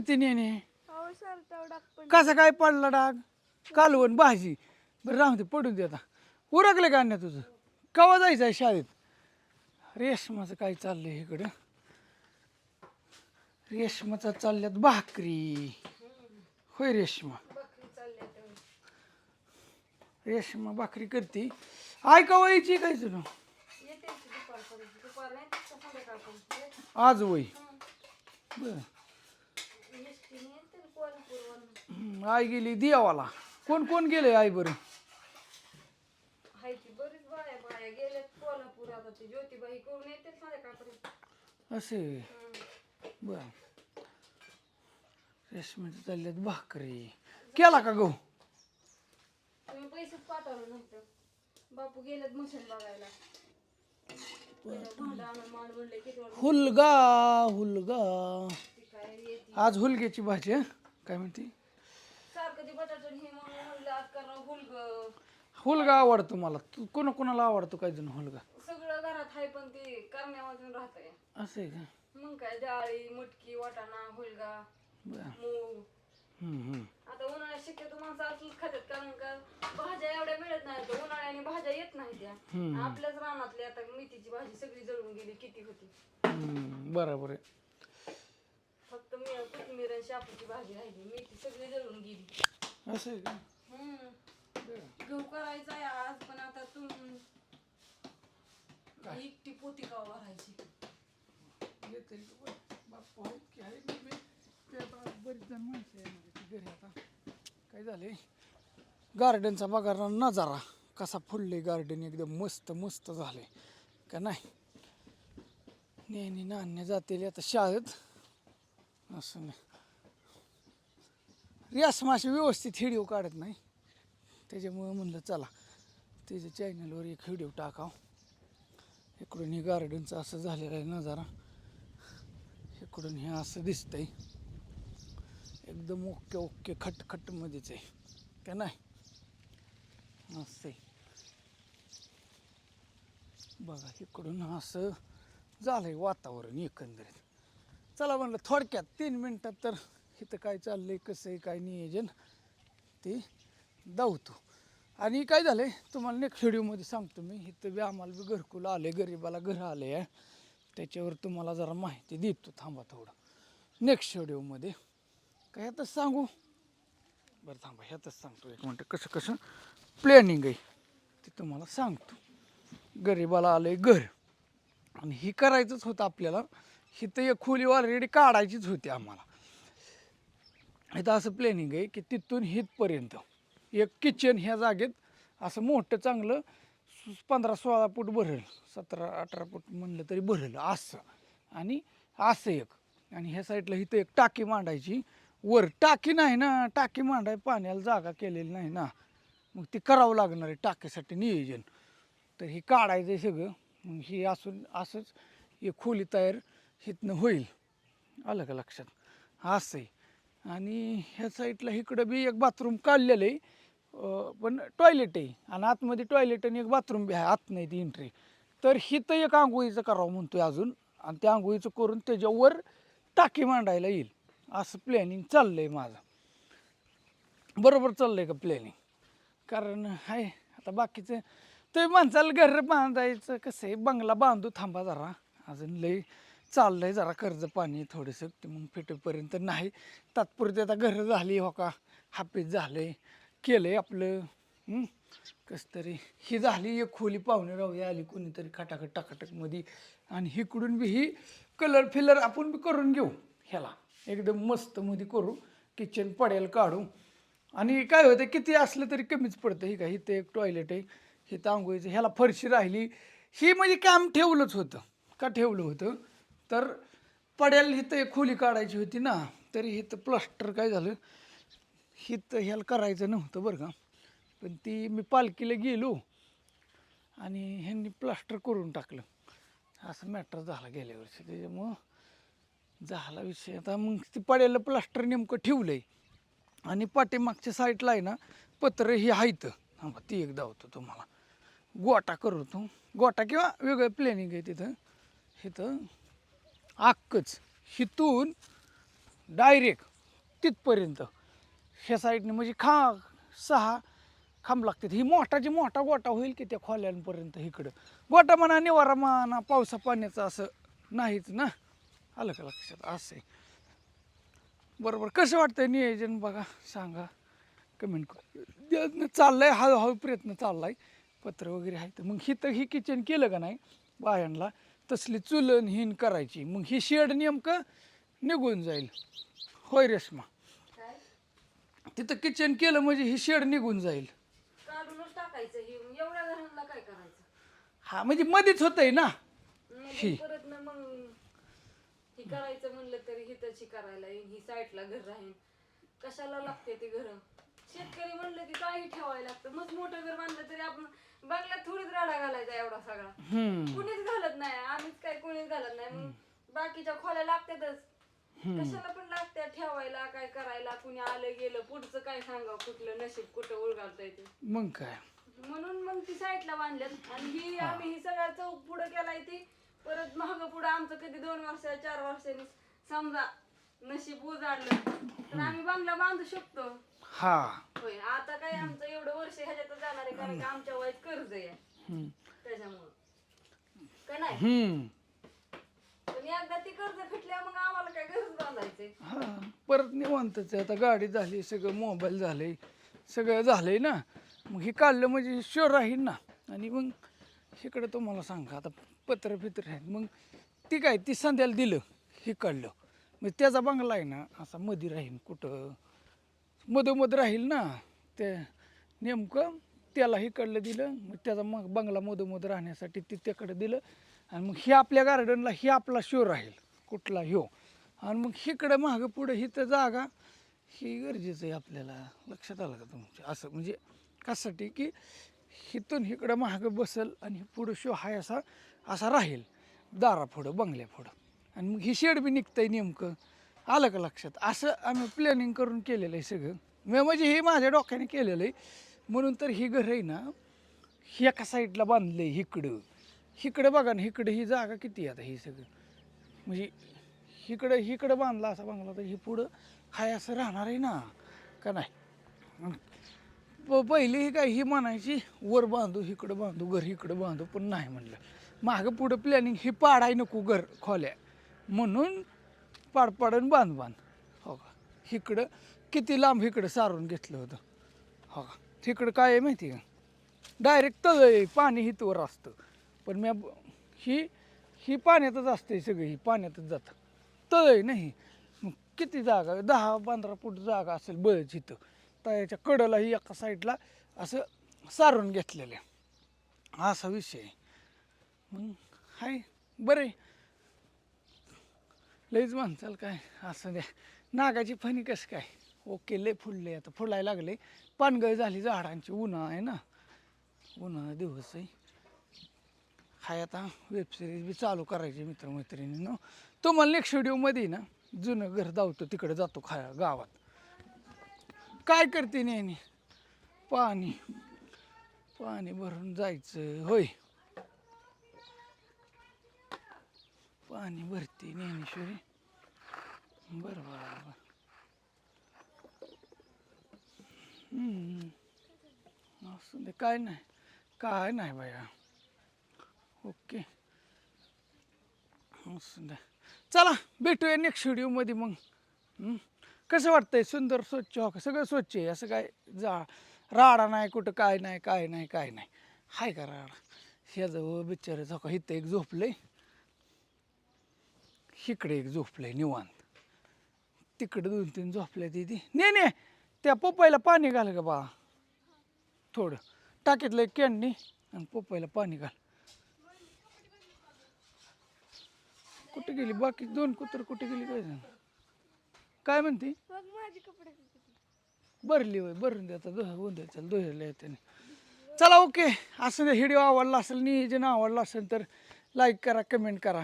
तिने ने. अहो शर्टावर डाग पण कसा काय पडला डाग? कालवण भाजी. बरं राहून दे पडून दे आता. उरकले का अन्य तुझं? कवा जायचं आहे शाळेत? रेशमाचं काय चाललंय इकडं? रेशमाचा चालल्यात भाकरी. होय रेशमा. रेशमा भाकरी करते. ऐका वयची काय तुला? आज वय. बर. हम्म, आई गेली देवाला. कोण कोण गेले आई बरं? हाय की बरीच बाया बाया गेल्यात कोल्हापूर आता ते ज्योतिबाई करून येते संध्याकाळपर्यंत असे? बर. रेशमाचं चालल्यात भाकरी. केला का गहू? तुम्ही पैसेच पाठवलं नव्हतं. बापू गेलेत मशीन बघायला. भांडं आणून मांड म्हणले किती वेळ हुलगा हुलगा. आज हुलग्याची भाजी हं? काय म्हणते सारखं ते बटाटा आणि हे म्हणून म्हणलं आज करणं हुलग. हुलगा आवडतो मला. तू कोणा कोणाला आवडतो काय जण हुलगा? सगळं घरात आहे पण ते करण्यावाजून राहतंय. असं आहे का? मग काय डाळी मटकी वाटाणा हुलगा बर. मूग. हम्म, हम्म. आता उन्हाळ्यात शक्यतो माणसं असंच खातात कारण का भाज्या एवढ्या मिळत नाहीत. तर उन्हाळ्याने भाज्या येत नाही त्या. हम्म. आपल्याच रानातली आता मेथीची भाजी सगळी जळून गेली किती होती. हम्म, बरोबर आहे. फक्त मी कोथिंबीर आणि शापूची भाजी राहिली मेथी सगळी जळून गेली. असं आहे का? करायचा आहे आज पण आता तुम एकटी पोती का भरायची येते बाप्पा आहेत की आहे मी बी ते आता बरीच जण माणसं आहे ती घरी आता. काय झाले गार्डनचा बघा नजारा कसा फुलले गार्डन एकदम मस्त मस्त झाले का नाही? नेहमी नाण्य जातील आता शाळेत. असं नाही. रियास माशी व्यवस्थित व्हिडिओ काढत नाही. त्याच्यामुळं म्हणलं चला त्याच्या चॅनलवर एक व्हिडिओ टाकाव. इकडून हे गार्डनचं असं झालेलं आहे नजारा. इकडून हे असं दिसतंय. एकदम ओके ओके खटखट मध्येच आहे. का नाही? मस्त आहे. बघा इकडून असं झालंय वातावरण एकंदरीत. चला म्हणलं थोडक्यात तीन मिनटात तर इथं काय चाललंय कसं आहे काय नियोजन? ते धावतो. आणि काय झालं आहे तुम्हाला नेक्स्ट व्हिडिओमध्ये सांगतो मी इथं बी आम्हाला बी घरकुल आले गरिबाला घर आले आहे त्याच्यावर तुम्हाला जरा माहिती देतो थांबा थोडं. नेक्स्ट व्हिडिओमध्ये काय ह्यातच सांगू? बरं थांबा ह्यातच सांगतो एक मिनटं. कसं कसं? प्लॅनिंग आहे. ते तुम्हाला सांगतो. गरिबाला आहे घर. आणि ही करायचंच होतं आपल्याला. इथं एक खोली ऑलरेडी काढायचीच होती आम्हाला. इथं असं प्लॅनिंग आहे की तिथून हितपर्यंत एक किचन ह्या जागेत असं मोठं चांगलं पंधरा सोळा फूट भरेल सतरा अठरा फूट म्हणलं तरी भरेल असं. आणि असं एक. आणि ह्या साईडला इथं एक टाकी मांडायची. वर टाकी नाही ना टाकी मांडाय पाण्याला जागा केलेली नाही ना. मग ती करावं लागणार आहे टाकीसाठी नियोजन. तर हे काढायचं आहे सगळं. मग हे असून असंच एक खोली तयार हिथनं होईल. आलं का लक्षात? असं आहे. आणि ह्या साईडला इकडं बी एक बाथरूम काढलेलं आहे. पण टॉयलेट आहे. आणि आतमध्ये टॉयलेट आणि एक बाथरूम बी आहे. आत नाही ती एंट्री तर हिथं एक आंघोळीचं करावं म्हणतोय अजून. आणि त्या आंघोळीचं करून त्याच्यावर टाकी मांडायला येईल. असं प्लॅनिंग चाललं आहे माझं. बरोबर चाललं आहे का प्लॅनिंग कारण आहे आता बाकीचं ते माणसाला घर बांधायचं कसं आहे? बंगला बांधू थांबा जरा. अजून लय आहे जरा कर्ज पाणी थोडंसं. ते मग फेटेपर्यंत नाही. तात्पुरते आता घरं झाली हो का? हापीत केलं आहे आपलं हं? कसं तरी. ही झाली एक खोली पाहुणे राहूया आली कोणीतरी खटाखट टाकाटकमध्ये आणि इकडून बी ही कलर फिलर आपण बी करून घेऊ ह्याला. एकदम मस्त मध्ये करू किचन पडेल काढू. आणि काय होतं किती असलं तरी कमीच पडतं. ही काय इथं एक टॉयलेट आहे इथं आंघोळीचं ह्याला फरशी राहिली. ही म्हणजे काम ठेवलंच होतं. का ठेवलं होतं? तर पडेल इथं एक खोली काढायची होती ना तरी इथं प्लास्टर काय झालं? हिथं ह्याला करायचं नव्हतं बरं का. पण ती मी पालखीला गेलो आणि ह्यांनी प्लास्टर करून टाकलं. असं मॅटर झाला गेल्या वर्षी. त्याच्यामुळं झाला विषय. आता मग ती पड्याला प्लास्टर नेमकं ठेवलं आहे आणि पाठीमागच्या साईडला आहे ना पत्र ही आहेत हां ती एक दावतो तुम्हाला. गोटा करतो. गोटा किंवा वेगळं प्लॅनिंग आहे तिथं. इथं आक्कच हिथून डायरेक्ट तिथपर्यंत. ह्या साईडने म्हणजे खा सहा खांब लागतात. ही मोठाची मोठा गोटा होईल की त्या खोल्यांपर्यंत इकडं? गोटा म्हणा निवारा म्हणा पावसा पाण्याचं असं नाहीच ना? आलं का लक्षात? असं आहे. बरोबर. कसं वाटतं नियोजन बघा? सांगा. कमेंट चाललंय हळूहळू प्रयत्न चाललाय. पत्र वगैरे आहे तर मग तर ही किचन केलं का नाही? बायांना तसली चुलन हिन करायची. मग ही शेड नेमकं निघून जाईल. होय रेश्मा. तिथं किचन केलं म्हणजे ही शेड निघून जाईल. काढूनच टाकायचं. हे एवढ्या घरांना काय करायचं? हा म्हणजे मध्येच होतंय ना. मग ही. परत ना मग ही करायचं म्हणलं तरी ही तशी करायला येईल ही साईडला घर राहील कशाला लागते ती घर? शेतकरी म्हणलं की काही ठेवायला लागतं. मग मोठं घर बांधलं तरी आपण बंगल्यात थोडीच राडा घालायचा एवढा सगळा. हम्म. कुणीच घालत नाही. आम्हीच काय कुणीच घालत नाही. मग बाकीच्या खोल्या लागतातच. कशाला पण लागत्या ठेवायला काय करायला कुणी आलं गेलं पुढचं काय सांगावं कुठलं नशीब कुठं उलगालता येते मग काय? म्हणून मग ती साईडला बांधल्यात. आणि ही आम्ही ही सगळ्या चौक पुढं केलाय ती. परत महाग पुढं आमचं कधी दोन वर्ष चार वर्षांनी समजा नशीब उजाडलं तर आम्ही बंगला बांधू शकतो. हा. होय आता काय आमचं एवढं वर्ष ह्याच्यातच जाणार आहे कारण की आमच्या वयात कर्ज आहे. त्याच्यामुळं. काय नाही? हम्म पण एकदा ती कर्ज फिटल्या मग आम्हाला काय गरज हा परत निवांतच आहे. आता गाडी झाली सगळं मोबाईल झाले सगळं झालंय ना. मग हे काढलं म्हणजे शोर राहील ना. आणि मग इकडं तुम्हाला सांगा आता पत्र फित्र आहेत मग ती काय ती संध्याला दिलं हे काढलं. मग त्याचा बंगला आहे ना असा मध्ये राहील कुठं? मधोमध राहील ना. ते नेमकं त्याला इकडलं दिलं. मग त्याचा मग बंगला मधोमध राहण्यासाठी ते त्याकडे दिलं. आणि मग हे आपल्या गार्डनला हे आपला शो राहील. कुठला ह्यो. आणि मग इकडं मागं पुढं ही तर जागा ही गरजेचं आहे आपल्याला. लक्षात आलं का तुमच्या? असं म्हणजे कशासाठी? की इथून इकडं मागं बसल आणि पुढं शो हाय असा असा राहील. दाराफोडं पुढं बंगल्या पुढं आणि मग ही शेड बी निघतंय नेमकं. आलं का लक्षात? असं आम्ही प्लॅनिंग करून केलेलं आहे सगळं. मी म्हणजे हे माझ्या डोक्याने केलेलं आहे. म्हणून तर ही घर आहे ना ही एका साईडला बांधलं आहे इकडं इकडं बघा ना इकडं ही जागा किती आहे आता ही सगळं? म्हणजे इकडं इकडं बांधला असा बांधला तर हे पुढं हाय असं राहणार आहे ना? का नाही? प- पहिली ही काय ही म्हणायची वर बांधू इकडं बांधू घर इकडं बांधू पण नाही म्हणलं. मागं पुढं प्लॅनिंग ही पाडाय नको घर खोल्या. म्हणून पाड पाडून बांध बांध. हो का? इकडं किती लांब इकडं सारून घेतलं होतं. हो का? तिकडं काय आहे माहिती आहे का? डायरेक्ट तळ आहे पाणी हितवर असतं. पण मी ही ही पाण्यातच असते सगळी ही पाण्यातच जातं. तळ नाही. मग किती जागा? दहा पंधरा फूट जागा असेल बळच इथं. तळ्याच्या कडलाही एका साईडला असं सारून घेतलेलं आहे. असा विषय आहे. मग हाय बरं आहे. लईच म्हणचाल काय? असं द्या. नागाची फणी कसं काय? ओके लय फुलले आता. फुलायला लागले पानगळ झाली झाडांची. उन्हा आहे ना. उन्हाळा दिवस आहे. हाय आता वेबसिरीज बी चालू करायची मित्रमैत्रिणीनं. तुम्हाला नेक्स्ट व्हिडिओमध्ये ना जुनं घर धावतो तिकडे जातो खाया गावात. काय करते नेहमी? पाणी पाणी भरून जायचं होय. पाणी भरते ज्ञानेश्वरी बरं बरं बरं असं दे काय नाही काय नाही बाया. ओके. असं द्या चला भेटूया नेक्स्ट व्हिडिओमध्ये मग. हम्म. कसं वाटतंय? सुंदर स्वच्छ हो का? सगळं स्वच्छ आहे. असं काय जा राडा नाही कुठं काय नाही काय नाही काय नाही. हाय का राडा? शेजवळ बिचारे झोका हो इथं एक झोपलंय. इकडे एक झोपलंय निवांत. तिकडे दोन तीन झोपले तिथे ने ने त्या पपईला पाणी घाल का बा थोडं. टाकीतलं एक कॅननी आणि पपईला पाणी घाल. कुठे गेली? बाकी दोन कुत्र कुठे गेली काय झालं? काय म्हणते? मग माझे कपडे? भरली होय भरून दे आता दोह होऊन दे चल दोहेला येते चला ओके. असं व्हिडिओ आवडला असेल नियोजन आवडलं असेल तर लाईक करा कमेंट करा.